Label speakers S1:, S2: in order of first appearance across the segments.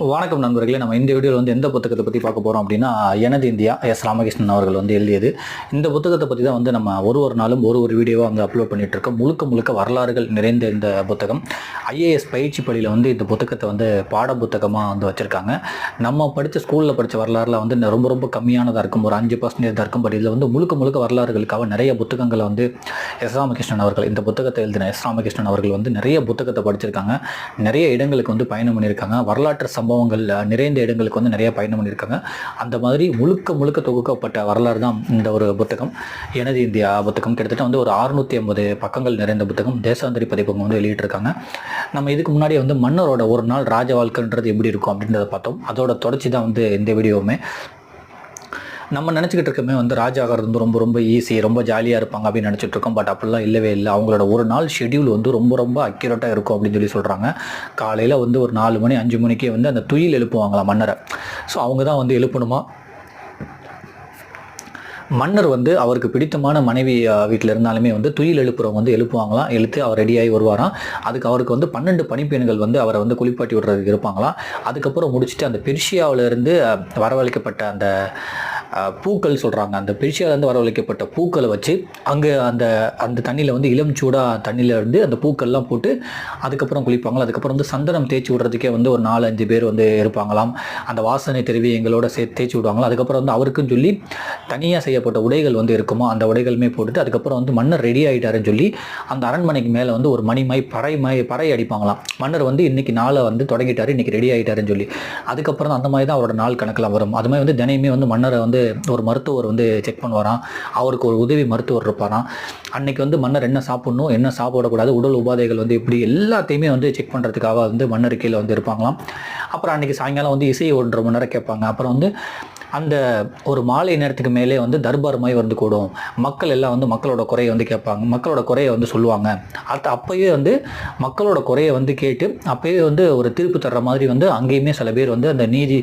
S1: வணக்கம் நண்பர்களே. நம்ம இந்த வீடியோவில் வந்து எந்த புத்தகத்தை பற்றி பார்க்க போகிறோம் அப்படின்னா எனது இந்தியா எஸ். ராமகிருஷ்ணன் அவர்கள் வந்து எழுதியது. இந்த புத்தகத்தை பற்றி தான் வந்து நம்ம ஒரு ஒரு நாளும் ஒரு ஒரு வீடியோவாக வந்து அப்லோட் பண்ணிகிட்டு இருக்கோம். முழுக்க முழுக்க வரலாறுகள் நிறைந்த இந்த புத்தகம். ஐஏஎஸ் பயிற்சி பள்ளியில் வந்து இந்த புத்தகத்தை வந்து பாட புத்தகமாக வந்து வச்சுருக்காங்க. நம்ம படித்த ஸ்கூலில் படித்த வரலாறுல வந்து ரொம்ப ரொம்ப கம்மியானதாக இருக்கும். ஒரு அஞ்சு பர்சன்டேஜ் தான் இருக்கும். பட் இதில் வந்து முழுக்க முழுக்க வரலாறுகளுக்காக நிறைய புத்தகங்களை வந்து எஸ். ராமகிருஷ்ணன் அவர்கள் இந்த புத்தகத்தை எழுதின எஸ். ராமகிருஷ்ணன் அவர்கள் வந்து நிறைய புத்தகத்தை படிச்சிருக்காங்க. நிறைய இடங்களுக்கு வந்து பயணம் பண்ணியிருக்காங்க. வரலாற்று சம்பவங்கள் நிறைந்த இடங்களுக்கு வந்து நிறைய பயணம் பண்ணியிருக்காங்க. அந்த மாதிரி முழுக்க முழுக்க தொகுக்கப்பட்ட வரலாறு தான் இந்த ஒரு புத்தகம். எனது இந்தியா புத்தகம். கிட்டத்தட்ட வந்து ஒரு அறுநூத்தி ஐம்பது பக்கங்கள் நிறைந்த புத்தகம் தேசாந்திரி பதிப்பகம் வந்து வெளியிட்டிருக்காங்க. நம்ம இதுக்கு முன்னாடி வந்து மன்னரோட ஒரு நாள் ராஜ வாழ்க்கைன்றது எப்படி இருக்கும் அப்படின்றத பார்த்தோம். அதோட தொடர்ச்சி தான் வந்து இந்த வீடியோவுமே. நம்ம நினச்சிக்கிட்டு இருக்கமே வந்து ராஜா வந்து ரொம்ப ரொம்ப ஈஸி ரொம்ப ஜாலியாக இருப்பாங்க அப்படின்னு நினச்சிட்டு இருக்கோம். பட் அப்படிலாம் இல்லவே இல்லை. அவங்களோட ஒரு நாள் ஷெட்யூல் வந்து ரொம்ப ரொம்ப அக்யூரேட்டாக இருக்கும் அப்படின்னு சொல்லி சொல்கிறாங்க காலையில் வந்து ஒரு நாலு மணி அஞ்சு மணிக்கே வந்து அந்த துயில் எழுப்புவாங்களாம் மன்னரை. ஸோ அவங்க தான் வந்து எழுப்பணுமா? மன்னர் வந்து அவருக்கு பிடித்தமான மனைவி வீட்டில் இருந்தாலுமே வந்து துயில் எழுப்புறவங்க வந்து எழுப்புவாங்களாம் எழுத்து அவர் ரெடியாகி வருவாராம். அதுக்கு அவருக்கு வந்து பன்னெண்டு பணிப்பெண்கள் வந்து அவரை வந்து குளிப்பாட்டி விடுறதுக்கு இருப்பாங்களாம் அதுக்கப்புறம் முடிச்சுட்டு அந்த பெர்ஷியாவிலேருந்து வரவழைக்கப்பட்ட அந்த பூக்கள் சொல்கிறாங்க அந்த பெர்ஷியாவிலேருந்து வரவழைக்கப்பட்ட பூக்களை வச்சு அங்கே அந்த அந்த தண்ணியில் வந்து இளம் சூடாக தண்ணியில் இருந்து அந்த பூக்கள்லாம் போட்டு அதுக்கப்புறம் குளிப்பாங்க அதுக்கப்புறம் வந்து சந்தனம் தேய்ச்சி விடுறதுக்கே வந்து ஒரு நாலு அஞ்சு பேர் வந்து இருப்பாங்களாம். அந்த வாசனை தெரிவி எங்களோட சே தேய்ச்சி விடுவாங்களா அதுக்கப்புறம் வந்து அவருக்குன்னு சொல்லி தனியாக செய்யப்பட்ட உடைகள் வந்து இருக்குமோ அந்த உடைகளுமே போட்டுட்டு அதுக்கப்புறம் வந்து மன்னர் ரெடி ஆகிட்டாருன்னு சொல்லி அந்த அரண்மனைக்கு மேலே வந்து ஒரு மணிமாய் பறை மாய் பறை அடிப்பாங்களாம். மன்னர் வந்து இன்னைக்கு நாளை வந்து தொடங்கிட்டார் இன்னைக்கு ரெடி ஆகிட்டாருன்னு சொல்லி. அதுக்கப்புறம் தான் அந்த மாதிரி தான் அவரோட நாள் கணக்கெலாம் வரும். அது மாதிரி வந்து தினையுமே வந்து மன்னரை வந்து ஒரு மருத்துவர் வந்து செக் பண்ணுவாராம். அவருக்கு ஒரு உதவி மருத்துவர் இருப்பாராம். அன்னைக்கு வந்து மன்னர் என்ன சாப்பிடணும் என்ன சாப்பிடக்கூடாது உடல் உபாதைகள் வந்து எப்படி எல்லாத்தையுமே வந்து செக் பண்ணுறதுக்காக வந்து மன்னர் கீழே வந்து இருப்பாங்களாம். அப்புறம் அன்னைக்கு சாயங்காலம் வந்து இசையை ஒன்றரை மணி நேரம் கேட்பாங்க. அப்புறம் வந்து அந்த ஒரு மாலை நேரத்துக்கு மேலே வந்து தர்பார் மாதிரி வந்து கூடும். மக்கள் எல்லாம் வந்து மக்களோட குறையை வந்து கேட்பாங்க. மக்களோட குறையை வந்து சொல்லுவாங்க. அது அப்போயே வந்து மக்களோட குறையை வந்து கேட்டு அப்போயே வந்து ஒரு தீர்ப்பு தர்ற மாதிரி வந்து அங்கேயுமே சில பேர் வந்து அந்த நீதி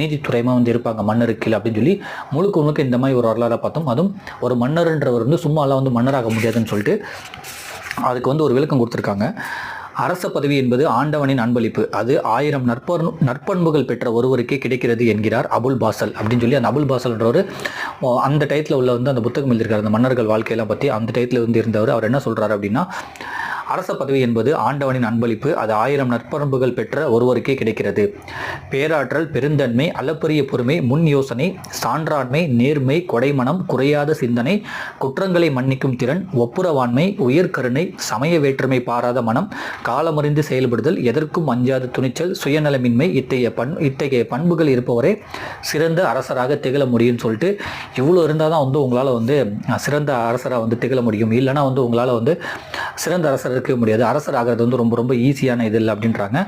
S1: நீதித்துறையமாக வந்து இருப்பாங்க. மன்னருக்கில் கீழே அப்படின்னு சொல்லி முழுக்க முழுக்க இந்த மாதிரி ஒரு வரலாறை பார்த்தோம். அதுவும் ஒரு மன்னர்ன்றவர் வந்து சும்மாலாம் வந்து மன்னராக முடியாதுன்னு சொல்லிட்டு அதுக்கு வந்து ஒரு விளக்கம் கொடுத்துருக்காங்க. அரச பதவி என்பது ஆண்டவனின் அன்பளிப்பு. அது ஆயிரம் நற்பண் நற்பண்புகள் பெற்ற ஒருவருக்கே கிடைக்கிறது என்கிறார் அபுல் பாசல். அப்படின்னு சொல்லி அந்த அபுல் பாசல்ன்றவர் அந்த டயத்தில் உள்ள வந்து அந்த புத்தகம் எழுதியிருக்காரு. அந்த மன்னர்கள் வாழ்க்கையெல்லாம் பற்றி அந்த டயத்தில் வந்து இருந்தவர். அவர் என்ன சொல்கிறார் அப்படின்னா அரச பதவி என்பது ஆண்டவனின் அன்பளிப்பு. அது ஆயிரம் நற்பண்புகள் பெற்ற ஒருவருக்கே கிடைக்கிறது. பேராற்றல் பெருந்தன்மை அளப்பரிய பொறுமை முன் யோசனை சான்றாண்மை நேர்மை கொடைமனம் குறையாத சிந்தனை குற்றங்களை மன்னிக்கும் திறன் ஒப்புரவாண்மை உயர்கருணை சமய வேற்றுமை பாராத மனம் காலமறிந்து செயல்படுதல் எதற்கும் அஞ்சாத துணிச்சல் சுயநலமின்மை இத்தகைய பண் இத்தகைய பண்புகள் இருப்பவரே சிறந்த அரசராக திகழ முடியும்னு சொல்லிட்டு இவ்வளோ இருந்தால் தான் வந்து உங்களால் வந்து சிறந்த அரசராக வந்து திகழ முடியும். இல்லைன்னா வந்து உங்களால் வந்து சிறந்த அரசர் இருக்க முடியாது. அரசர் ஆகிறது வந்து ரொம்ப ரொம்ப ஈஸியான இது இல்லை அப்படின்றாங்க.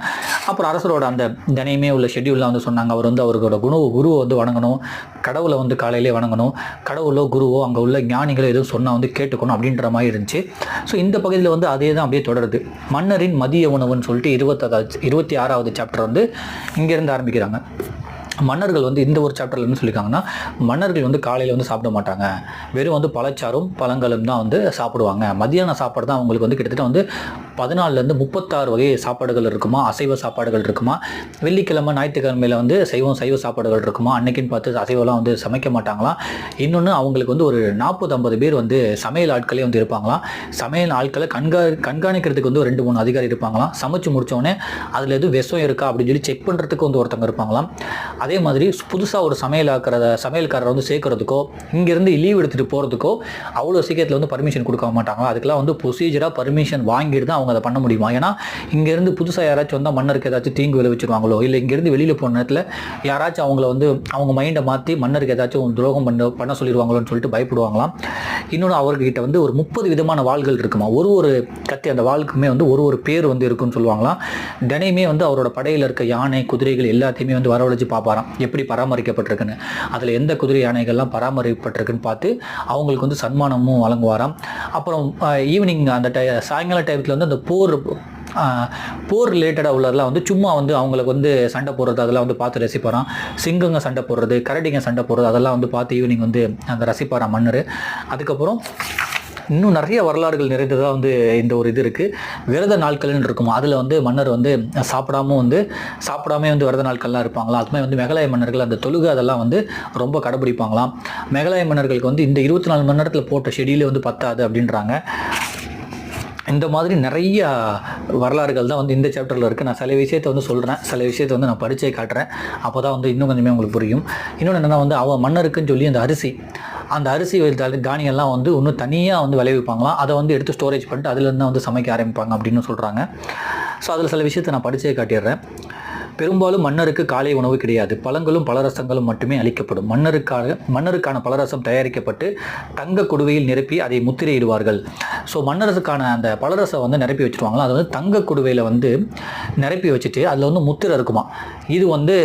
S1: அப்புறம் அரசரோட அந்த தினையுமே உள்ள ஷெட்யூல்லாம் வந்து சொன்னாங்க. அவர் வந்து அவரோட குண குருவை வந்து வணங்கணும். கடவுளை வந்து காலையிலே வணங்கணும். கடவுளோ குருவோ அங்கே உள்ள ஞானிகளோ எதுவும் சொன்னால் வந்து கேட்டுக்கணும் அப்படின்ற மாதிரி இருந்துச்சு. ஸோ இந்த பகுதியில் வந்து அதே தான் அப்படியே தொடருது. மன்னரின் மதிய உணவுன்னு சொல்லிட்டு இருபத்தாவது இருபத்தி ஆறாவது சாப்டர் வந்து இங்கேருந்து ஆரம்பிக்கிறாங்க. மன்னர்கள் வந்து இந்த ஒரு சாப்டரில் என்ன சொல்லியிருக்காங்கன்னா மன்னர்கள் வந்து காலையில் வந்து சாப்பிட மாட்டாங்க. வெறும் வந்து பழச்சாரும் பழங்களும் தான் வந்து சாப்பிடுவாங்க. மதியான சாப்பாடு தான் அவங்களுக்கு வந்து கிட்டத்தட்ட வந்து பதினாலுலேருந்து முப்பத்தாறு வகை சாப்பாடுகள் இருக்குமா? அசைவ சாப்பாடுகள் இருக்குமா? வெள்ளிக்கிழமை ஞாயிற்றுக்கிழமையில் வந்து சைவம் சைவ சாப்பாடுகள் இருக்குமா? அன்னைக்குன்னு பார்த்து அசைவெல்லாம் வந்து சமைக்க மாட்டாங்களாம் இன்னொன்று அவங்களுக்கு வந்து ஒரு நாற்பது ஐம்பது பேர் வந்து சமையல் ஆட்களே வந்து இருப்பாங்களாம் சமையல் ஆட்களை கண்கா கண்காணிக்கிறதுக்கு வந்து ஒரு ரெண்டு மூணு அதிகாரி இருப்பாங்களாம் சமைச்சு முடித்தோடனே அதில் எதுவும் விஷம் இருக்கா? அப்படின்னு சொல்லி செக் பண்ணுறதுக்கு வந்து ஒருத்தவங்க இருப்பாங்களாம். அதே மாதிரி புதுசாக ஒரு சமையல் ஆக்கிறத சமையல்காரரை வந்து சேர்க்கறதுக்கோ இங்கேருந்து லீவ் எடுத்துகிட்டு போகிறதுக்கோ அவ்வளோ சீக்கிரத்தில் வந்து பர்மிஷன் கொடுக்க மாட்டாங்க அதுக்கெல்லாம் வந்து ப்ரொசீஜராக பர்மிஷன் வாங்கிட்டு தான் அவங்க அதை பண்ண முடியுமா? ஏன்னா இங்கேருந்து புதுசாக யாராச்சும் வந்தால் மன்னருக்கு ஏதாச்சும் தீங்கு விளைவிச்சிருவாங்களோ? இல்லை இங்கேருந்து வெளியில் போன நேரத்தில் யாராச்சும் அவங்கள வந்து அவங்க மைண்டை மாற்றி மன்னருக்கு ஏதாச்சும் துரோகம் பண்ண பண்ண சொல்லிடுவாங்களோன்னு சொல்லிட்டு பயப்படுவாங்களாம். இன்னொன்று அவர்கிட்ட வந்து ஒரு முப்பது விதமான வாள்கள் இருக்குமா? ஒரு ஒரு கத்தி அந்த வாளுக்குமே வந்து ஒரு ஒரு பேர் வந்து இருக்குன்னு சொல்லுவாங்களாம். தினையுமே வந்து அவரோட படையில் இருக்க யானை குதிரைகள் எல்லாத்தையுமே வந்து வரவழைச்சு பார்ப்பாராம். எப்படி பராமரிக்கப்பட்டிருக்குன்னு. அதில் எந்த குதிரை யானைகள்லாம் பராமரிக்கப்பட்டிருக்குன்னு பார்த்து அவங்களுக்கு வந்து சன்மானமும் வழங்குவாராம். அப்புறம் ஈவினிங் அந்த டை சாயங்கால டயத்தில் வந்து அந்த போர் போர் ரிலேட்டடாக உள்ளதெல்லாம் வந்து சும்மா வந்து அவங்களுக்கு வந்து சண்டை போடுறது அதெல்லாம் வந்து பார்த்து ரசிப்பாராம். சிங்கங்க சண்டை போடுறது கரடிங்க சண்டை போடுறது அதெல்லாம் வந்து பார்த்து ஈவினிங் வந்து அந்த ரசிப்பாராம் மன்னர். அதுக்கப்புறம் இன்னும் நிறைய வரலாறுகள் நிறைந்ததாக வந்து இந்த ஒரு இது இருக்குது விரத நாட்கள்னு இருக்கும். அதில் வந்து மன்னர் வந்து சாப்பிடாம வந்து சாப்பிடாம வந்து விரத நாட்கள்லாம் இருப்பாங்களா? அதுமாதிரி வந்து மேகலாய மன்னர்கள் அந்த தொழுகை அதெல்லாம் வந்து ரொம்ப கடைபிடிப்பாங்களாம். மேகலாய மன்னர்களுக்கு வந்து இந்த இருபத்தி நாலு மணி நேரத்தில் போட்ட ஷெடியூலே வந்து பத்தாது அப்படின்றாங்க. இந்த மாதிரி நிறைய வரலாறுகள் தான் வந்து இந்த சாப்டரில் இருக்குது நான் சில விஷயத்தை வந்து சொல்கிறேன் சில விஷயத்தை வந்து நான் படித்தே காட்டுறேன். அப்போ தான் வந்து இன்னும் கொஞ்சமே உங்களுக்கு புரியும். இன்னொன்று என்னென்னா வந்து அவன் மன்னருக்குன்னு சொல்லி அந்த அரிசி அந்த அரிசி தா- தானியம்லாம் வந்து இன்னும் தனியாக வந்து விளைவிப்பாங்களாம். அதை வந்து எடுத்து ஸ்டோரேஜ் பண்ணிட்டு அதுலேருந்து வந்து சமைக்க ஆரம்பிப்பாங்க அப்படின்னு சொல்கிறாங்க ஸோ அதில் சில விஷயத்தை நான் படித்தே காட்டிடுறேன். பெரும்பாலும் மன்னருக்கு காலை உணவு கிடையாது. பழங்களும் பலரசங்களும் மட்டுமே அளிக்கப்படும். மன்னருக்காக மன்னருக்கான பலரசம் தயாரிக்கப்பட்டு தங்க குடுவையில் நிரப்பி அதை முத்திரையிடுவார்கள். ஸோ மன்னருக்கான அந்த பலரசம் வந்து நிரப்பி வச்சுருவாங்களா அது வந்து தங்க குடுவையில் வந்து நிரப்பி வச்சுட்டு அதில் வந்து முத்திரை இருக்குமா? இது வந்து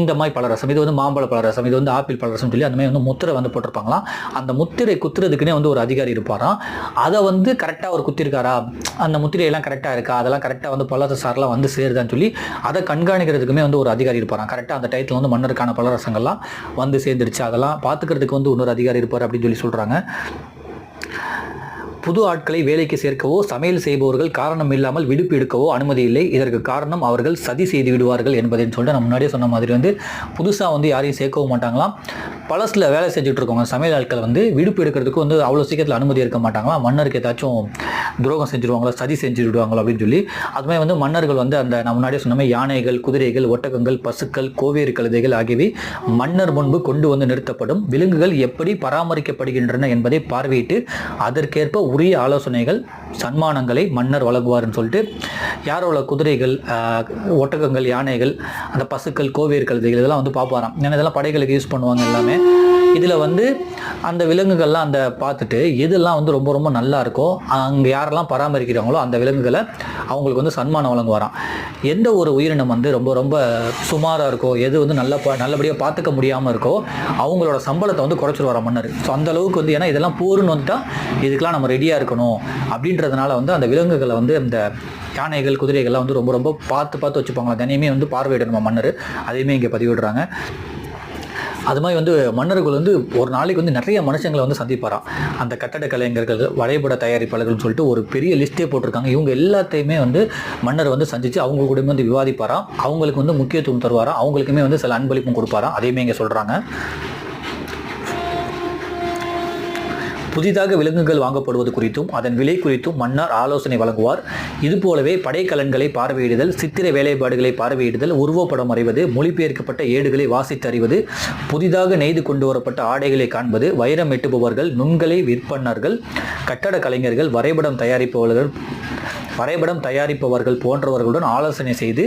S1: இந்த மாதிரி பலரசம் இது வந்து மாம்பழ பலரசம் இது வந்து ஆப்பிள் பலரசம் சொல்லி அந்த மாதிரி வந்து முத்திரை வந்து போட்டிருப்பாங்களாம். அந்த முத்திரை குத்துறதுக்குன்னே வந்து ஒரு அதிகாரி இருப்பாராம். அதை வந்து கரெக்டாக ஒரு குத்திருக்காரா? அந்த முத்திரையெல்லாம் கரெக்டாக இருக்கா? அதெல்லாம் கரெக்டாக வந்து பலரசாரெலாம் வந்து சேருதான்னு சொல்லி அதை பார்த்துக்கிறதுக்குமே வந்து ஒரு அதிகாரி இருப்பாராம். கரெக்டாக அந்த டயத்தில் வந்து மன்னருக்கான பலரசங்கள்லாம் வந்து சேர்ந்துருச்சு. அதெல்லாம் பார்த்துக்கிறதுக்கு வந்து இன்னொரு அதிகாரி இருப்பார் அப்படின்னு சொல்லி சொல்கிறாங்க புது ஆட்களை வேலைக்கு சேர்க்கவோ சமையல் செய்பவர்கள் காரணம் இல்லாமல் விடுப்பு எடுக்கவோ அனுமதி இல்லை. இதற்கு காரணம் அவர்கள் சதி செய்து விடுவார்கள் என்பதைன்னு சொல்லிட்டு நான் முன்னாடியே சொன்ன மாதிரி வந்து புதுசாக வந்து யாரையும் சேர்க்கவும் மாட்டாங்களாம். பழசில் வேலை செஞ்சுட்டு இருக்கவங்க சமையல் ஆட்கள் வந்து விடுப்பு எடுக்கிறதுக்கு வந்து அவ்வளோ சீக்கிரத்தில் அனுமதி இருக்க மாட்டாங்களா? மன்னருக்கு ஏதாச்சும் துரோகம் செஞ்சுடுவாங்களா சதி செஞ்சு விடுவாங்களோ அப்படின்னு சொல்லி அதுமாதிரி வந்து மன்னர்கள் வந்து அந்த நான் முன்னாடியே சொன்ன மாதிரி யானைகள் குதிரைகள் ஒட்டகங்கள் பசுக்கள் கோவேறு கழுதைகள் ஆகியவை மன்னர் முன்பு கொண்டு வந்து நிறுத்தப்படும். விலங்குகள் எப்படி பராமரிக்கப்படுகின்றன என்பதை பார்வையிட்டு அதற்கேற்ப உரிய ஆலோசனைகள் சன்மானங்களை மன்னர் வழங்குவார்னு சொல்லிட்டு யாரோட குதிரைகள் ஒட்டகங்கள் யானைகள் அந்த பசுக்கள் கோவேறு கழுதைகள் இதெல்லாம் வந்து பார்ப்பாராம். ஏன்னா இதெல்லாம் படைகளுக்கு யூஸ் பண்ணுவாங்க எல்லாமே. இதில் வந்து அந்த விலங்குகள்லாம் அந்த பார்த்துட்டு எதெல்லாம் வந்து ரொம்ப ரொம்ப நல்லா இருக்கோ அங்கே யாரெல்லாம் பராமரிக்கிறாங்களோ அந்த விலங்குகளை அவங்களுக்கு வந்து சன்மானம் வழங்குவாராம். எந்த ஒரு உயிரினம் வந்து ரொம்ப ரொம்ப சுமாராக இருக்கோ எது வந்து நல்ல நல்லபடியாக பார்த்துக்க முடியாமல் இருக்கோ அவங்களோட சம்பளத்தை வந்து குறைச்சிருவாராம் மன்னர். ஸோ அந்த அளவுக்கு வந்து ஏன்னா இதெல்லாம் போருன்னு வந்துட்டால் இதுக்கெலாம் நம்ம ரெடியாக இருக்கணும் அப்படின்றதுனால வந்து அந்த விலங்குகளை வந்து அந்த யானைகள் குதிரைகள்லாம் வந்து ரொம்ப ரொம்ப பார்த்து பார்த்து வச்சுப்பாங்களா தினையுமே வந்து பார்வையிடணுமா மன்னர்? அதையுமே இங்கே பதிவிடுறாங்க. அது மாதிரி வந்து மன்னர்கள் வந்து ஒரு நாளைக்கு வந்து நிறைய மனுஷங்களை வந்து சந்திப்பாராம். அந்த கட்டட கலைஞர்கள் வரைபட தயாரிப்பாளர்கள்னு சொல்லிட்டு ஒரு பெரிய லிஸ்ட்டே போட்டிருக்காங்க. இவங்க எல்லாத்தையுமே வந்து மன்னர் வந்து சந்தித்து அவங்க கூட வந்து விவாதிப்பாராம். அவங்களுக்கு வந்து முக்கியத்துவம் தருவாராம். அவங்களுக்குமே வந்து சில அன்பளிப்பும் கொடுப்பாராம். அதையுமே இங்கே சொல்கிறாங்க புதிதாக விலங்குகள் வாங்கப்படுவது குறித்தும் அதன் விலை குறித்தும் மன்னர் ஆலோசனை வழங்குவார். இதுபோலவே படைக்கலன்களை பார்வையிடுதல் சித்திர வேலைப்பாடுகளை பார்வையிடுதல் உருவப்படம் அறிவது மொழிபெயர்க்கப்பட்ட ஏடுகளை வாசித்தறிவது புதிதாக நெய்து கொண்டு வரப்பட்ட ஆடைகளை காண்பது வைரம் எட்டுபவர்கள் நுண்கலை விற்பனர்கள் கட்டட கலைஞர்கள் வரைபடம் தயாரிப்பவர்கள் வரைபடம் தயாரிப்பவர்கள் போன்றவர்களுடன் ஆலோசனை செய்து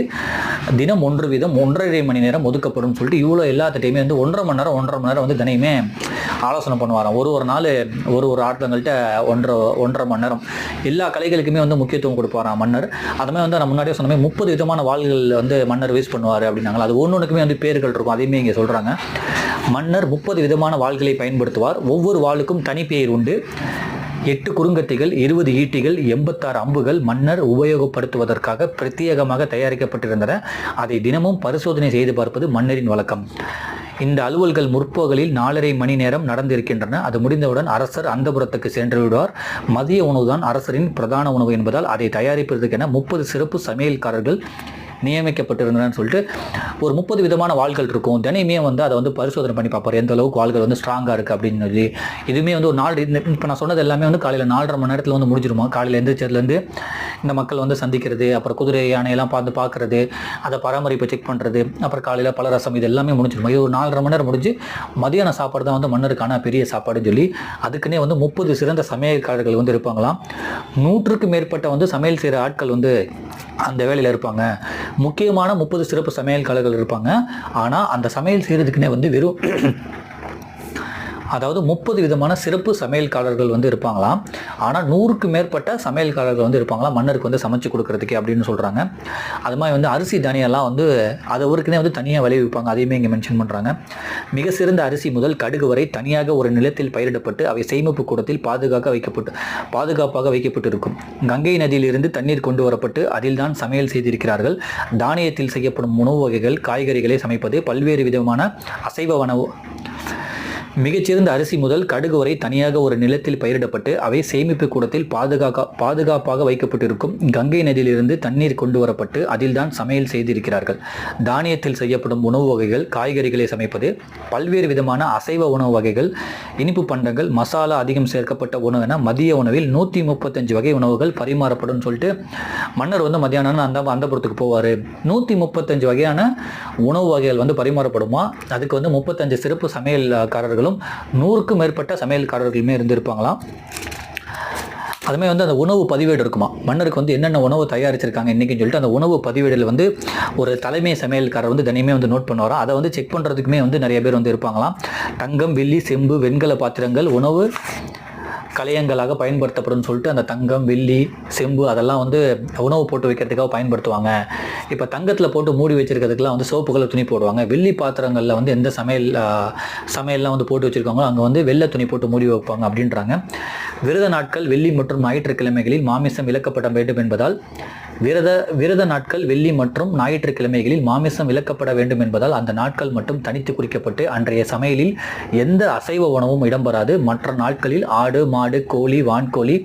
S1: தினம் ஒன்று வீதம் ஒன்றரை மணி நேரம் ஒதுக்கப்படும் சொல்லிட்டு இவ்வளோ எல்லாத்திட்டையுமே வந்து ஒன்றரை மணி நேரம் ஒன்றரை மணி நேரம் வந்து தினையுமே ஆலோசனை பண்ணுவாராம். ஒரு ஒரு நாள் ஒரு ஒரு ஆட்டங்கள்கிட்ட ஒன்றரை ஒன்றரை மணி நேரம். எல்லா கலைகளுக்குமே வந்து முக்கியத்துவம் கொடுப்பாராம் மன்னர். அதுமாதிரி வந்து நான் முன்னாடியே சொன்ன மாதிரி முப்பது விதமான வாள்கள் வந்து மன்னர் வீஸ் பண்ணுவார் அப்படின்னாங்களா? அது ஒன்று ஒன்றுக்குமே வந்து பேர்கள் இருக்கும் அதையுமே இங்கே சொல்கிறாங்க மன்னர் முப்பது விதமான வாள்களை பயன்படுத்துவார். ஒவ்வொரு வாளுக்கும் தனிப்பெயர் உண்டு. எட்டு குறுங்கத்திகள் இருபது ஈட்டிகள் எண்பத்தாறு அம்புகள் மன்னர் உபயோகப்படுத்துவதற்காக பிரத்யேகமாக தயாரிக்கப்பட்டிருந்தன. அதை தினமும் பரிசோதனை செய்து பார்ப்பது மன்னரின் வழக்கம். இந்த அலுவல்கள் முற்பகலில் நாலரை மணி நேரம் நடந்திருக்கின்றன. அது முடிந்தவுடன் அரசர் அந்தபுரத்துக்கு சென்று விடுவார் மதிய உணவுதான் அரசரின் பிரதான உணவு என்பதால் அதை தயாரிப்பதற்கென முப்பது சிறப்பு சமையல்காரர்கள் நியமிக்கப்பட்டிருந்தனன்னு சொல்லிட்டு ஒரு முப்பது விதமான வாள்கள் இருக்கும். தினையுமே வந்து அதை வந்து பரிசோதனை பண்ணி பார்ப்பார். எந்த அளவுக்கு வாள்கள் வந்து ஸ்ட்ராங்காக இருக்குது அப்படின்னு சொல்லி. இதுவுமே வந்து ஒரு நாலு இப்போ நான் சொன்னது எல்லாமே வந்து காலையில் நாலரை மணி நேரத்தில் வந்து முடிஞ்சிருமா? காலையில் எந்திரிச்சதுலேருந்து இந்த மக்கள் வந்து சந்திக்கிறது அப்புறம் குதிரை யானையெல்லாம் பார்த்து பார்க்குறது அதை பராமரிப்பை செக் பண்ணுறது அப்புறம் காலையில் பல ரசம் இது எல்லாமே முடிஞ்சிருமா? இது ஒரு நாலரை மணி நேரம் முடிஞ்சு மதியான சாப்பாடு தான் வந்து மன்னருக்கான பெரிய சாப்பாடுன்னு சொல்லி அதுக்குன்னே வந்து முப்பது சிறந்த சமையல்காரர்கள் வந்து இருப்பாங்களாம். நூற்றுக்கு மேற்பட்ட வந்து சமையல் செய்கிற ஆட்கள் வந்து அந்த வேலையில் இருப்பாங்க. முக்கியமான முப்பது சிறப்பு சமையல் கலைகள் இருப்பாங்க. ஆனால் அந்த சமையல் செய்கிறதுக்குன்னே வந்து வெறும் அதாவது முப்பது விதமான சிறப்பு சமையல்காரர்கள் வந்து இருப்பாங்களாம். ஆனால் நூறுக்கு மேற்பட்ட சமையல்காரர்கள் வந்து இருப்பாங்களாம் மன்னருக்கு வந்து சமைச்சு கொடுக்கறதுக்கு அப்படின்னு சொல்கிறாங்க அது மாதிரி வந்து அரிசி தானியெல்லாம் வந்து அதை ஊருக்குனே வந்து தனியாக விளைவிப்பாங்க. அதையுமே இங்கே மென்ஷன் பண்ணுறாங்க மிக சிறந்த அரிசி முதல் கடுகு வரை தனியாக ஒரு நிலத்தில் பயிரிடப்பட்டு அவை சேமிப்பு கூடத்தில் பாதுகாக்க வைக்கப்பட்டு பாதுகாப்பாக வைக்கப்பட்டிருக்கும். கங்கை நதியிலிருந்து தண்ணீர் கொண்டு வரப்பட்டு அதில் தான் சமையல் செய்திருக்கிறார்கள். தானியத்தில் செய்யப்படும் உணவு வகைகள் காய்கறிகளை சமைப்பது பல்வேறு விதமான அசைவ உணவு மிகச்சிறந்த அரிசி முதல் கடுகு வரை தனியாக ஒரு நிலத்தில் பயிரிடப்பட்டு அவை சேமிப்பு கூடத்தில் பாதுகாக்க பாதுகாப்பாக வைக்கப்பட்டிருக்கும். கங்கை நதியிலிருந்து தண்ணீர் கொண்டு வரப்பட்டு அதில்தான் சமையல் செய்திருக்கிறார்கள். தானியத்தில் செய்யப்படும் உணவு வகைகள் காய்கறிகளை சமைப்பது பல்வேறு விதமான அசைவ உணவு வகைகள் இனிப்பு பண்டங்கள் மசாலா அதிகம் சேர்க்கப்பட்ட உணவு என மதிய உணவில் நூற்றி முப்பத்தஞ்சு வகை உணவுகள் பரிமாறப்படும் சொல்லிட்டு மன்னர் வந்து மத்தியானம் அந்த அந்தபுரத்துக்கு போவார். நூற்றி முப்பத்தஞ்சு வகையான உணவு வகைகள் வந்து பரிமாறப்படுமா? அதுக்கு வந்து முப்பத்தஞ்சு சிறப்பு சமையல்காரர்களும் நூறுக்கும் மேற்பட்ட சமையல்காரர்களுமே இருந்திருப்பாங்களாம். அதுமாதிரி வந்து அந்த உணவு பதிவேடு இருக்குமா? மன்னருக்கு வந்து என்னென்ன உணவு தயாரிச்சிருக்காங்க இன்றைக்கின்னு சொல்லிட்டு அந்த உணவு பதிவேடில் வந்து ஒரு தலைமை சமையல்காரர் வந்து தினமே வந்து நோட் பண்ணுவாராம் அதை வந்து செக் பண்ணுறதுக்குமே வந்து நிறைய பேர் வந்து இருப்பாங்களாம். தங்கம் வெள்ளி செம்பு வெண்கல பாத்திரங்கள் உணவு கலையங்களாக பயன்படுத்தப்படும் சொல்லிட்டு அந்த தங்கம் வெள்ளி செம்பு அதெல்லாம் வந்து உணவு போட்டு வைக்கிறதுக்காக பயன்படுத்துவாங்க. இப்போ தங்கத்தில் போட்டு மூடி வச்சிருக்கிறதுக்குலாம் வந்து சோப்புகளை துணி போடுவாங்க. வெள்ளி பாத்திரங்களில் வந்து எந்த சமையல் சமையல்லாம் வந்து போட்டு வச்சிருக்காங்களோ அங்கே வந்து வெள்ளை துணி போட்டு மூடி வைப்பாங்க அப்படின்றாங்க. விரத நாட்கள் வெள்ளி மற்றும் ஞாயிற்றுக்கிழமைகளில் மாமிசம் இழக்கப்பட வேண்டும் என்பதால் விரத விரத நாட்கள் வெள்ளி மற்றும் ஞாயிற்றுக்கிழமைகளில் மாமிசம் விலக்கப்பட வேண்டும் என்பதால் அந்த நாட்கள் மட்டும் தனித்து குறிக்கப்பட்டு அன்றைய சமையலில் எந்த அசைவ உணவும் இடம்பெறாது. மற்ற நாட்களில் ஆடு மாடு கோழி வான்கோழி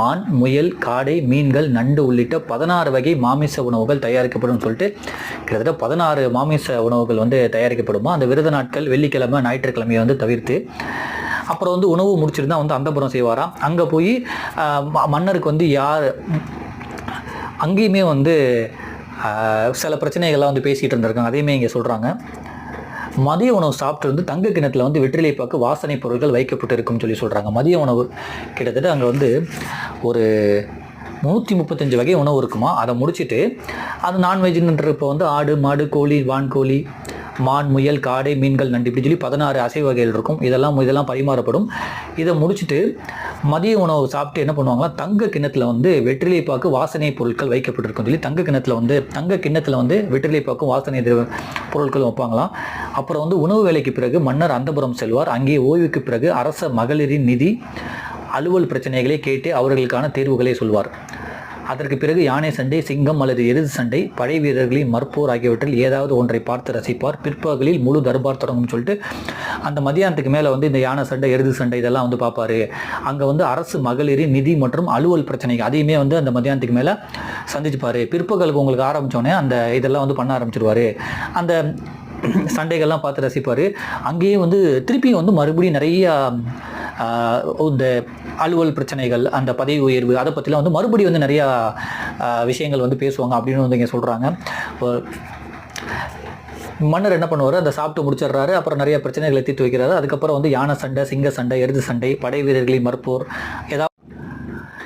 S1: மான் முயல் காடை மீன்கள் நண்டு உள்ளிட்ட பதினாறு வகை மாமிச உணவுகள் தயாரிக்கப்படும் சொல்லிட்டு கிட்டத்தட்ட பதினாறு மாமிச உணவுகள் வந்து தயாரிக்கப்படுமா? அந்த விரத நாட்கள் வெள்ளிக்கிழமை ஞாயிற்றுக்கிழமையை வந்து தவிர்த்து. அப்புறம் வந்து உணவு முடிச்சிருந்தா வந்து அந்தபுரம் செய்வாராம் அங்கே போய் மன்னருக்கு வந்து யார் அங்கேயுமே வந்து சில பிரச்சனைகள்லாம் வந்து பேசிகிட்டு இருந்திருக்காங்க. அதையுமே இங்கே சொல்கிறாங்க மதிய உணவு சாப்பிட்டு வந்து தங்க கிணத்துல வந்து வெற்றிலை பாக்கு வாசனை பொருட்கள் வைக்கப்பட்டிருக்கும்னு சொல்லி சொல்கிறாங்க மதிய உணவு கிட்டத்தட்ட அங்கே வந்து ஒரு நூற்றி முப்பத்தஞ்சு வகை உணவு இருக்குமா? அதை முடிச்சிட்டு அது நான்வெஜ்ன்றப்போ வந்து ஆடு மாடு கோழி வான்கோழி மான் முயல் காடை மீன்கள் நண்டு இப்படி சொல்லி பதினாறு அசைவ வகைகள் இருக்கும். இதெல்லாம் இதெல்லாம் பரிமாறப்படும். இதை முடிச்சுட்டு மதிய உணவு சாப்பிட்டு என்ன பண்ணுவாங்கன்னா தங்க கிண்ணத்தில் வந்து வெற்றிலை பாக்கு வாசனை பொருட்கள் வைக்கப்பட்டிருக்கும் சொல்லி தங்க கிண்ணத்துல வந்து தங்க கிண்ணத்துல வந்து வெற்றிலை பாக்கும் வாசனை பொருட்களும் வைப்பாங்களாம். அப்புறம் வந்து உணவு வேலைக்கு பிறகு மன்னர் அந்தபுரம் செல்வார். அங்கே ஓய்வுக்கு பிறகு அரச மகளிரின் நிதி அலுவல் பிரச்சனைகளை கேட்டு அவர்களுக்கான தேர்வுகளை சொல்வார். அதற்கு பிறகு யானை சண்டை சிங்கம் அல்லது எருது சண்டை படை வீரர்களின் மற்போர் ஆகியவற்றில் ஏதாவது ஒன்றை பார்த்து ரசிப்பார். பிற்பகலில் முழு தர்பார் தொடங்கும் சொல்லிட்டு அந்த மதியானத்துக்கு மேலே வந்து இந்த யானை சண்டை எருது சண்டை இதெல்லாம் வந்து பார்ப்பாரு. அங்கே வந்து அரசு மகளிரின் நிதி மற்றும் அலுவல் பிரச்சனைகள் அதையுமே வந்து அந்த மதியானத்துக்கு மேலே சந்திச்சுப்பாரு. பிற்பகலுக்கு உங்களுக்கு ஆரம்பித்தோடனே அந்த இதெல்லாம் வந்து பண்ண ஆரம்பிச்சிருவார். அந்த சண்டைகள்லாம் பார்த்து ரசிப்பார். அங்கேயே வந்து திருப்பியும் வந்து மறுபடியும் நிறையா இந்த அலுவல் பிரச்சனைகள் அந்த பதவி உயர்வு அதை பற்றிலாம் வந்து மறுபடியும் வந்து நிறையா விஷயங்கள் வந்து பேசுவாங்க அப்படின்னு வந்து இங்கே சொல்கிறாங்க மன்னர் என்ன பண்ணுவார்? அதை சாப்பிட்டு முடிச்சிடுறாரு. அப்புறம் நிறைய பிரச்சனைகளை தீர்த்து வைக்கிறாரு. அதுக்கப்புறம் வந்து யானை சண்டை சிங்க சண்டை எருது சண்டை படை வீரர்களின் மறுப்போர் ஏதாவது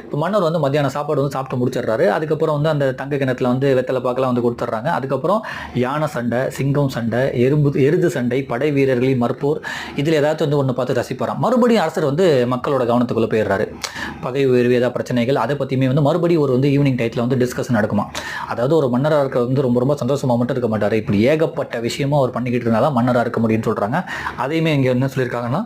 S1: இப்போ மன்னர் வந்து மத்தியானம் சாப்பாடு வந்து சாப்பிட்டு முடிச்சிடுறாரு. அதுக்கப்புறம் வந்து அந்த தங்க கிணத்துல வந்து வெத்தலை பாக்கெல்லாம் வந்து கொடுத்துட்றாங்க. அதுக்கப்புறம் யானை சண்டை சிங்கம் சண்டை எறும்பு எருது சண்டை படை வீரர்களின் மற்போர் இதில் ஏதாச்சும் வந்து ஒன்று பார்த்து ரசிப்பாராம். மறுபடியும் அரசர் வந்து மக்களோட கவனத்துக்குள்ளே போயிடுறாரு. பதவி உயர்வு ஏதாவது பிரச்சனைகள் அதை பற்றியுமே வந்து மறுபடியும் ஒரு வந்து ஈவினிங் டயத்தில் வந்து டிஸ்கஷன் நடக்குமா? அதாவது ஒரு மன்னராக இருக்க வந்து ரொம்ப ரொம்ப சந்தோஷமாக மட்டும் இருக்க மாட்டார். இப்படி ஏகப்பட்ட விஷயமும் அவர் பண்ணிக்கிட்டு இருந்தால் தான் மன்னராக இருக்க முடியும்னு சொல்கிறாங்க அதையுமே இங்கே என்ன சொல்லியிருக்காங்கன்னா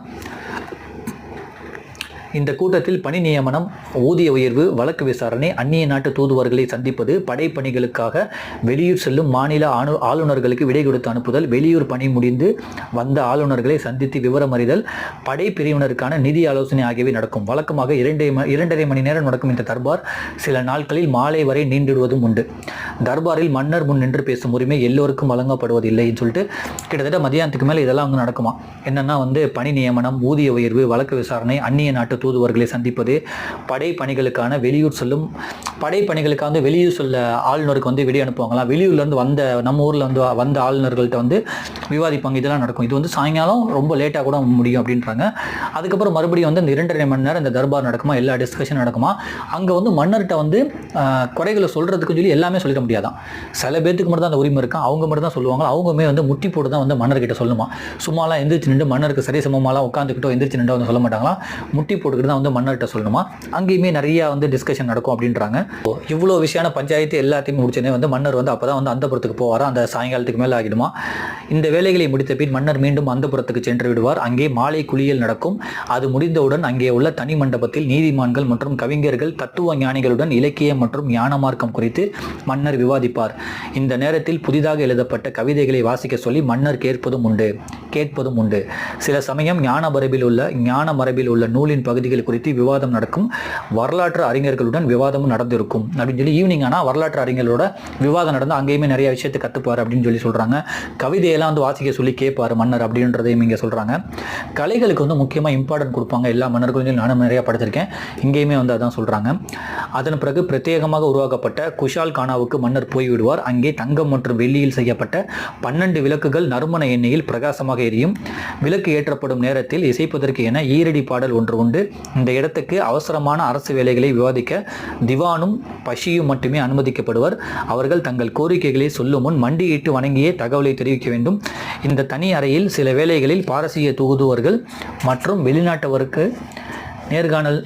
S1: இந்த கூட்டத்தில் பணி நியமனம் ஊதிய உயர்வு வழக்கு விசாரணை அந்நிய நாட்டு தூதுவர்களை சந்திப்பது படைப்பணிகளுக்காக வெளியூர் செல்லும் மாநில ஆணு ஆளுநர்களுக்கு விடை கொடுத்து அனுப்புதல் வெளியூர் பணி முடிந்து வந்த ஆளுநர்களை சந்தித்து விவரம் அறிதல் படை பிரிவினருக்கான நிதி ஆலோசனை ஆகியவை நடக்கும். வழக்கமாக இரண்டை ம- இரண்டரை மணி நேரம் நடக்கும் இந்த தர்பார் சில நாட்களில் மாலை வரை நீண்டிடுவதும் உண்டு. தர்பாரில் மன்னர் முன் நின்று பேசும் உரிமை எல்லோருக்கும் வழங்கப்படுவதில்லைன்னு சொல்லிட்டு கிட்டத்தட்ட மதியானத்துக்கு மேலே இதெல்லாம் வந்து நடக்குமா? என்னென்னா வந்து பணி நியமனம் ஊதிய உயர்வு வழக்கு விசாரணை அந்நிய நாட்டு தூதுவர்களை சந்திப்பது படை பணிகளுக்கான வெளியூர் செல்லும் படை பணிகளுக்காக வந்து வெளியூர் சொல்ல ஆளுநருக்கு வந்து வெளியே அனுப்புவாங்களாம் வெளியூர்லேருந்து வந்த நம்ம ஊரில் வந்து வந்த ஆளுநர்கள்ட்ட வந்து விவாதிப்பாங்க. இதெல்லாம் நடக்கும். இது வந்து சாயங்காலம் ரொம்ப லேட்டாக கூட முடியும் அப்படின்றாங்க. அதுக்கப்புறம் மறுபடியும் வந்து இந்த இரண்டரை மணி நேரம் இந்த தர்பார் நடக்குமா? எல்லா டிஸ்கஷன் நடக்குமா? அங்கே வந்து மன்னர்கிட்ட வந்து குறைகளை சொல்கிறதுக்குன்னு சொல்லி எல்லாமே சொல்லிட முடியாதான். சில பேர்த்துக்கு மட்டும் தான் அந்த உரிமை இருக்கும். அவங்க மட்டும் தான் சொல்லுவாங்க. அவங்கவுமே வந்து முட்டி போட்டு தான் வந்து மன்னர்கிட்ட சொல்லுமா. சும்மாலாம் எந்திரிச்சு நின்று மன்னருக்கு சரி சமமாலாம் உட்காந்துக்கிட்டோ எந்திரிச்சு நின்று வந்து சொல்ல மாட்டாங்களா? முட்டி போட்டு கொடுக்குறது தான் வந்து மன்னர்கிட்ட சொல்லணுமா? அங்கேயுமே நிறைய வந்து டிஸ்கஷன் நடக்கும் அப்படின்றாங்க. இவ்வளோ விஷயான பஞ்சாயத்து எல்லாத்தையும் முடிச்சோடனே வந்து மன்னர் வந்து அப்போ தான் வந்து அந்தபுரத்துக்கு போவார்? அந்த சாயங்காலத்துக்கு மேலே ஆகிடுமா? இந்த வேலைகளை முடித்த பின் மன்னர் மீண்டும் அந்தபுரத்துக்கு சென்று விடுவார். அங்கே மாலை குளியல் நடக்கும். அது முடிந்தவுடன் அங்கே உள்ள தனி மண்டபத்தில் நீதிமான்கள் மற்றும் கவிஞர்கள் தத்துவ ஞானிகளுடன் இலக்கியம் மற்றும் ஞான மார்க்கம் குறித்து மன்னர் விவாதிப்பார். இந்த நேரத்தில் புதிதாக எழுதப்பட்ட கவிதைகளை வாசிக்க சொல்லி மன்னர் கேட்பதும் உண்டு. கேட்பதும் உண்டு. சில சமயம் ஞான மரபில் உள்ள ஞான மரபில் உள்ள நூலின் பகுதி விதிகள் குறித்து விவாதம் நடக்கும். வரலாற்று அறிஞர்களுடன் விவாதமும் நடந்திருக்கும். அப்படின்னு சொல்லி ஈவினிங் ஆனால் வரலாற்று அறிஞர்களோட விவாதம் நடந்து அங்கேயுமே நிறைய விஷயத்தை கற்றுப்பார் அப்படின்னு சொல்லி சொல்கிறாங்க கவிதையெல்லாம் வந்து வாசிக்க சொல்லி கேட்பார் மன்னர் அப்படின்றதையும் இங்கே சொல்கிறாங்க கலைகளுக்கு வந்து முக்கியமாக இம்பார்ட்டன்ட் கொடுப்பாங்க எல்லா மன்னர்களும் சொல்லி நானும் நிறையா படிச்சிருக்கேன். இங்கேயுமே வந்து அதான் சொல்கிறாங்க அதன் பிறகு பிரத்யேகமாக உருவாக்கப்பட்ட குஷால் கானாவுக்கு மன்னர் போய்விடுவார். அங்கே தங்கம் மற்றும் வெள்ளியில் செய்யப்பட்ட பன்னெண்டு விளக்குகள் நறுமண எண்ணெயில் பிரகாசமாக எரியும். விளக்கு ஏற்றப்படும் நேரத்தில் இசைப்பதற்கு என ஈரடி பாடல் ஒன்று உண்டு. இந்த இடத்துக்கு அவசரமான அரசு வேலைகளை விவாதிக்க திவானும் பஷியும் மட்டுமே அனுமதிக்கப்படுவர். அவர்கள் தங்கள் கோரிக்கைகளை சொல்லும் முன் மண்டியிட்டு வணங்கியே தகவலை தெரிவிக்க வேண்டும். இந்த தனி அறையில் சில வேளைகளில் பாரசீக தூதுவர்கள் மற்றும் வெளிநாட்டவருக்கு நேர்காணல்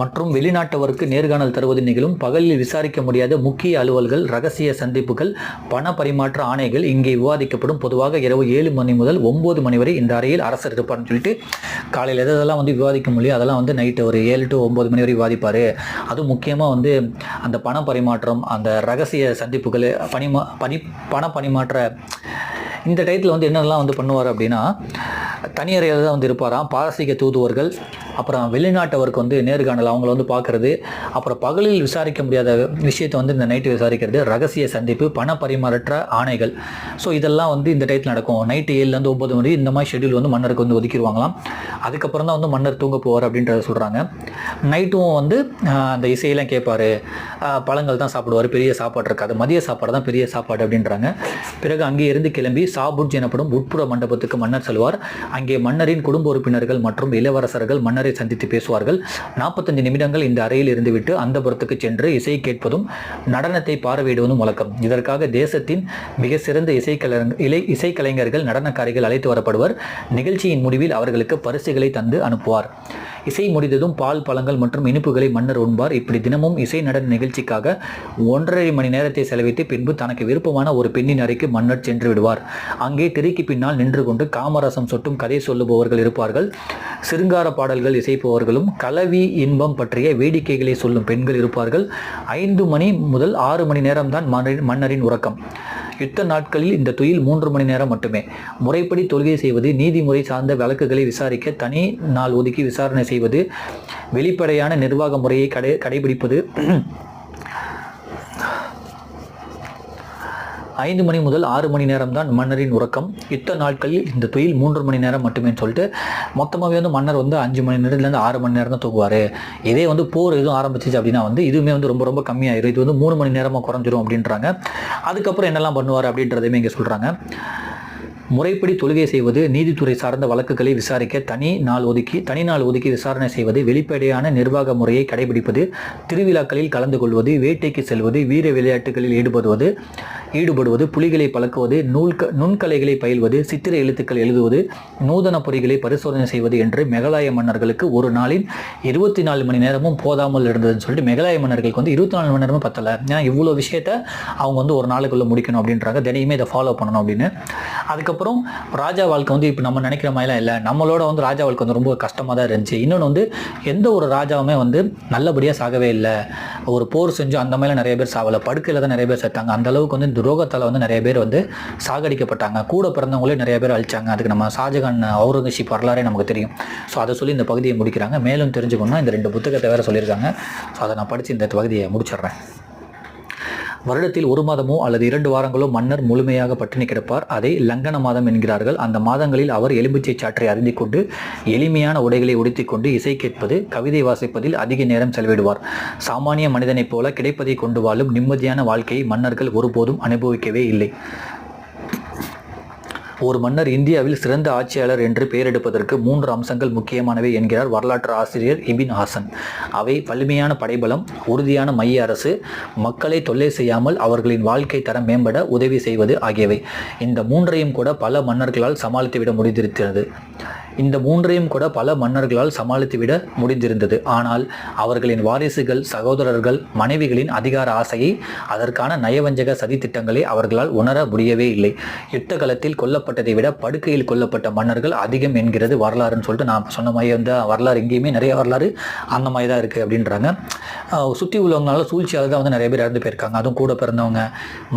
S1: மற்றும் வெளிநாட்டவருக்கு நேர்காணல் தருவது நிகழும். பகலில் விசாரிக்க முடியாத முக்கிய அலுவல்கள் ரகசிய சந்திப்புகள் பண பரிமாற்ற ஆணைகள் இங்கே விவாதிக்கப்படும். பொதுவாக இரவு ஏழு மணி முதல் ஒன்பது மணி வரை இந்த அறையில் அரசர் இருப்பார்னு சொல்லிட்டு காலையில் எதெல்லாம் வந்து விவாதிக்க முடியும் அதெல்லாம் வந்து நைட்டு ஒரு ஏழு டு ஒம்பது மணி வரை விவாதிப்பார். அதுவும் முக்கியமாக வந்து அந்த பண பரிமாற்றம் அந்த ரகசிய சந்திப்புகள் பணிமா பணி பண பரிமாற்ற இந்த டயத்தில் வந்து என்னெல்லாம் வந்து பண்ணுவார் அப்படின்னா தனியறையில் தான் வந்து இருப்பாராம். பாரசீக தூதுவர்கள் அப்புறம் வெளிநாட்டவருக்கு வந்து நேர்காணல் அவங்கள வந்து பார்க்கறது அப்புறம் பகலில் விசாரிக்க முடியாத விஷயத்தை வந்து இந்த நைட்டு விசாரிக்கிறது ரகசிய சந்திப்பு பண பரிமாற்ற ஆணைகள். ஸோ இதெல்லாம் வந்து இந்த டயத்தில் நடக்கும். நைட்டு ஏழுலேருந்து ஒம்பது மணி இந்த மாதிரி ஷெட்யூல் வந்து மன்னருக்கு வந்து ஒதுக்கிடுவாங்களாம். அதுக்கப்புறம் தான் வந்து மன்னர் தூங்க போவார் அப்படின்றத சொல்கிறாங்க நைட்டும் வந்து அந்த இசையெல்லாம் கேட்பார். பழங்கள் தான் சாப்பிடுவார். பெரிய சாப்பாடு இருக்காது. மதிய சாப்பாடு தான் பெரிய சாப்பாடு அப்படின்றாங்க. பிறகு அங்கே இருந்து கிளம்பி சாபுட்ஜ் எனப்படும் உட்புற மண்டபத்துக்கு மன்னர் செல்வார். அங்கே மன்னரின் குடும்ப உறுப்பினர்கள் மற்றும் இளவரசர்கள் மன்னர் சந்தித்து பேசுவார்கள்? நாற்பத்தஞ்சு நிமிடங்கள் இந்த அறையில் இருந்துவிட்டு அந்த புறத்துக்கு சென்று இசை கேட்பதும் நடனத்தை பார்வையிடுவதும் வழக்கம் இதற்காக தேசத்தின் மிக சிறந்த இசைக்கலை இலை இசைக்கலைஞர்கள் நடனக்காரிகள் அழைத்து வரப்படுவர். நிகழ்ச்சியின் முடிவில் அவர்களுக்கு பரிசுகளை தந்து அனுப்புவார். இசை முடிந்ததும் பால் பழங்கள் மற்றும் இனிப்புகளை மன்னர் உண்பார். இப்படி தினமும் இசை நடன நிகழ்ச்சிக்காக ஒன்றரை மணி நேரத்தை செலவிட்டு பின்பு தனக்கு விருப்பமான ஒரு பெண்ணின் அறைக்கு மன்னர் சென்று விடுவார். அங்கே திரைக்கு பின்னால் நின்று கொண்டு காமரசம் சொட்டும் கதை சொல்லுபவர்கள் இருப்பார்கள். சிருங்கார பாடல்கள் இசைப்பவர்களும் கலவி இன்பம் பற்றிய வேடிக்கைகளை சொல்லும் பெண்கள் இருப்பார்கள். ஐந்து மணி முதல் ஆறு மணி நேரம்தான் மன்னரின் உறக்கம். யுத்த நாட்களில் இந்த துயில் மூன்று மணி நேரம் மட்டுமே. முறைப்படி தொழுகை செய்வது நீதிமுறை சார்ந்த வழக்குகளை விசாரிக்க தனி நாள் ஒதுக்கி விசாரணை செய்வது வெளிப்படையான நிர்வாக முறையை கடை கடைபிடிப்பது ஐந்து மணி முதல் ஆறு மணி நேரம் தான் மன்னரின் உறக்கம். இத்தனை நாட்களில் இந்த துயில் மூன்று மணி நேரம் மட்டுமே சொல்லிட்டு மொத்தமாகவே வந்து மன்னர் வந்து அஞ்சு மணி நேரத்துலேருந்து ஆறு மணி நேரம் தான் தூங்குவார் இதே வந்து போர் எதுவும் ஆரம்பிச்சிச்சு அப்படின்னா வந்து இதுவுமே வந்து ரொம்ப ரொம்ப கம்மியாயிரும். இது வந்து மூணு மணி நேரமாக குறைஞ்சிரும் அப்படின்றாங்க. அதுக்கப்புறம் என்னெல்லாம் பண்ணுவார் அப்படின்றதையுமே இங்கே சொல்கிறாங்க முறைப்படி தொழுகை செய்வது நீதித்துறை சார்ந்த வழக்குகளை விசாரிக்க தனி நாள் ஒதுக்கி தனி நாள் ஒதுக்கி விசாரணை செய்வது வெளிப்படையான நிர்வாக முறையை கடைபிடிப்பது திருவிழாக்களில் கலந்து கொள்வது வேட்டைக்கு செல்வது வீர விளையாட்டுகளில் ஈடுபடுவது ஈடுபடுவது புலிகளை பழக்குவது நூல்க நுண்கலைகளை பயில்வது சித்திர எழுத்துக்கள் எழுதுவது நூதன பொறிகளை பரிசோதனை செய்வது என்று மெகலாய மன்னர்களுக்கு ஒரு நாளின் இருபத்தி நாலு மணி நேரமும் போதாமல் இருந்ததுன்னு சொல்லிட்டு மெகலாய மன்னர்களுக்கு வந்து இருபத்தி நாலு மணி நேரமும் பத்தலை. ஏன்னா இவ்வளோ விஷயத்த அவங்க வந்து ஒரு நாளுக்குள்ள முடிக்கணும் அப்படின்றாங்க. தினையுமே இதை ஃபாலோ பண்ணணும் அப்படின்னு. அதுக்கப்புறம் ராஜா வாழ்க்கை வந்து இப்போ நம்ம நினைக்கிற மாதிரிலாம் இல்லை. நம்மளோட வந்து ராஜா வாழ்க்கை வந்து ரொம்ப கஷ்டமாக தான் இருந்துச்சு. இன்னொன்று வந்து எந்த ஒரு ராஜாவுமே வந்து நல்லபடியாக சாகவே இல்லை. ஒரு போர் செஞ்சு அந்த மாதிரிலாம் நிறைய பேர் சாவலை படுக்கையில் தான் நிறைய பேர் செத்தாங்க. அந்த அளவுக்கு வந்து ரோகத்தால் வந்து நிறைய பேர் வந்து சாகடிக்கப்பட்டாங்க. கூட பிறந்தவங்களே நிறைய பேர் அழிச்சாங்க. அதுக்கு நம்ம ஷாஜகான் அவுரங்கசீப் வரலாறே நமக்கு தெரியும். ஸோ அதை சொல்லி இந்த பகுதியை முடிக்கிறாங்க. மேலும் தெரிஞ்சுக்கணும்னா இந்த ரெண்டு புத்தகத்தை வேறு சொல்லியிருக்காங்க. ஸோ அதை நான் படித்து இந்த பகுதியை முடிச்சிடுறேன். வருடத்தில் ஒரு மாதமோ அல்லது இரண்டு வாரங்களோ மன்னர் முழுமையாக பட்டினி கிடப்பார். அதை லங்கன மாதம் என்கிறார்கள். அந்த மாதங்களில் அவர் எலும்பிச்சை சாற்றை அருந்தி கொண்டு எளிமையான உடைகளை உடுத்திக்கொண்டு இசை கேட்பது கவிதை வாசிப்பதில் அதிக நேரம் செலவிடுவார். சாமானிய மனிதனைப் போல கிடைப்பதை கொண்டு வாழும் நிம்மதியான வாழ்க்கையை மன்னர்கள் ஒருபோதும் அனுபவிக்கவே இல்லை. ஒரு மன்னர் இந்தியாவில் சிறந்த ஆட்சியாளர் என்று பெயரெடுப்பதற்கு மூன்று அம்சங்கள் முக்கியமானவை என்கிறார் வரலாற்று ஆசிரியர் இபின் ஹாசன். அவை வலிமையான படைபலம் உறுதியான மைய அரசு மக்களை தொல்லை செய்யாமல் அவர்களின் வாழ்க்கை தரம் மேம்பட உதவி செய்வது ஆகியவை. இந்த மூன்றையும் கூட பல மன்னர்களால் சமாளித்துவிட முடிந்திருக்கிறது. இந்த மூன்றையும் கூட பல மன்னர்களால் சமாளித்து விட முடிந்திருந்தது. ஆனால் அவர்களின் வாரிசுகள் சகோதரர்கள் மனைவிகளின் அதிகார ஆசையை அதற்கான நயவஞ்சக சதி திட்டங்களை அவர்களால் உணர முடியவே இல்லை. யுத்த காலத்தில் கொல்லப்பட்டதை விட படுக்கையில் கொல்லப்பட்ட மன்னர்கள் அதிகம் என்கிறது வரலாறுன்னு சொல்லிட்டு நான் சொன்ன மாதிரி வந்து வரலாறு எங்கேயுமே நிறைய வரலாறு அந்த மாதிரி தான் இருக்குது அப்படின்றாங்க. சுற்றி உள்ளவங்களால சூழ்ச்சியால் தான் வந்து நிறைய பேர் இறந்து போயிருக்காங்க. அதுவும் கூட பிறந்தவங்க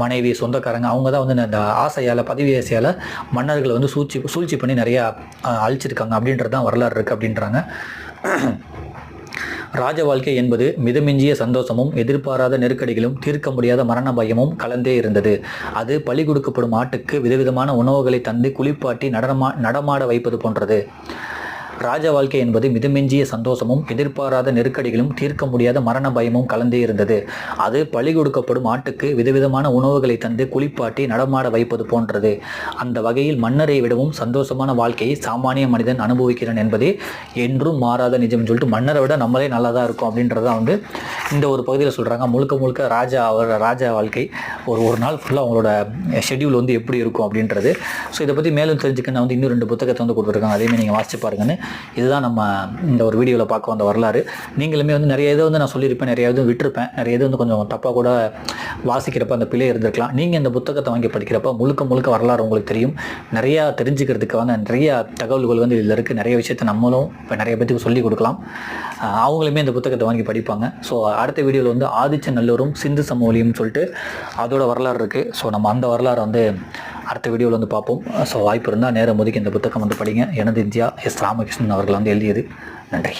S1: மனைவி சொந்தக்காரங்க அவங்க தான் வந்து இந்த ஆசையால் பதவி ஆசையால் மன்னர்களை வந்து சூழ்ச்சி சூழ்ச்சி பண்ணி நிறையா அழிச்சு அழிச்சிருக்காங்க அப்படின்றது தான் வரலாறு இருக்குது அப்படின்றாங்க. ராஜ வாழ்க்கை என்பது மிதமிஞ்சிய சந்தோஷமும் எதிர்பாராத நெருக்கடிகளும் தீர்க்க முடியாத மரண பயமும் கலந்தே இருந்தது. அது பலி கொடுக்கப்படும் ஆட்டுக்கு விதவிதமான உணவுகளை தந்து குளிப்பாட்டி நடனமா நடமாட வைப்பது போன்றது. ராஜ வாழ்க்கை என்பது மிதமெஞ்சிய சந்தோஷமும் எதிர்பாராத நெருக்கடிகளும் தீர்க்க முடியாத மரண பயமும் கலந்தே இருந்தது. அது பலி கொடுக்கப்படும் ஆட்டுக்கு விதவிதமான உணவுகளை தந்து குளிப்பாட்டி நடமாட வைப்பது போன்றது. அந்த வகையில் மன்னரை விடவும் சந்தோஷமான வாழ்க்கையை சாமானிய மனிதன் அனுபவிக்கிறான் என்பதே என்றும் மாறாத நிஜம்னு சொல்லிட்டு மன்னரை விட நம்மளே நல்லா தான் இருக்கும் அப்படின்றத வந்து இந்த ஒரு பகுதியில் சொல்கிறாங்க முழுக்க முழுக்க ராஜா அவர் ராஜா வாழ்க்கை ஒரு ஒரு நாள் ஃபுல்லாக அவங்களோட ஷெட்யூல் வந்து எப்படி இருக்கும் அப்படின்றது. ஸோ இதை பற்றி மேலும் தெரிஞ்சுக்க நான் வந்து இன்னும் ரெண்டு புத்தகத்தை வந்து கொடுத்துருக்காங்க. அதேமாதிரி நீங்கள் வாசிச்சு பாருங்கன்னு இதுதான் நம்ம இந்த ஒரு வீடியோவில் பார்க்க வந்த வரலாறு. நீங்களுமே வந்து நிறைய இதை வந்து நான் சொல்லியிருப்பேன் நிறைய இது விட்டுருப்பேன். நிறைய இது வந்து கொஞ்சம் தப்பாக கூட வாசிக்கிறப்ப அந்த பிழை இருந்திருக்கலாம். நீங்கள் இந்த புத்தகத்தை வாங்கி படிக்கிறப்ப முழுக்க முழுக்க வரலாறு உங்களுக்கு தெரியும். நிறையா தெரிஞ்சுக்கிறதுக்கான நிறைய தகவல்கள் வந்து இதில் இருக்குது நிறைய விஷயத்தை நம்மளும் இப்போ நிறைய பேத்துக்கு சொல்லிக் கொடுக்கலாம். அவங்களுமே இந்த புத்தகத்தை வாங்கி படிப்பாங்க. ஸோ அடுத்த வீடியோவில் வந்து ஆதிச்ச நல்லூரும் சிந்து சமூலியும் சொல்லிட்டு அதோட வரலாறு இருக்குது ஸோ நம்ம அந்த வரலாறு வந்து அடுத்த வீடியோவில் வந்து பார்ப்போம். ஸோ வாய்ப்பு இருந்தால் நேரம் ஒதுக்கி இந்த புத்தகம் வந்து படிங்க. எனது இந்தியா எஸ். ராமகிருஷ்ணன் அவர்கள் வந்து எழுதியது. நன்றி.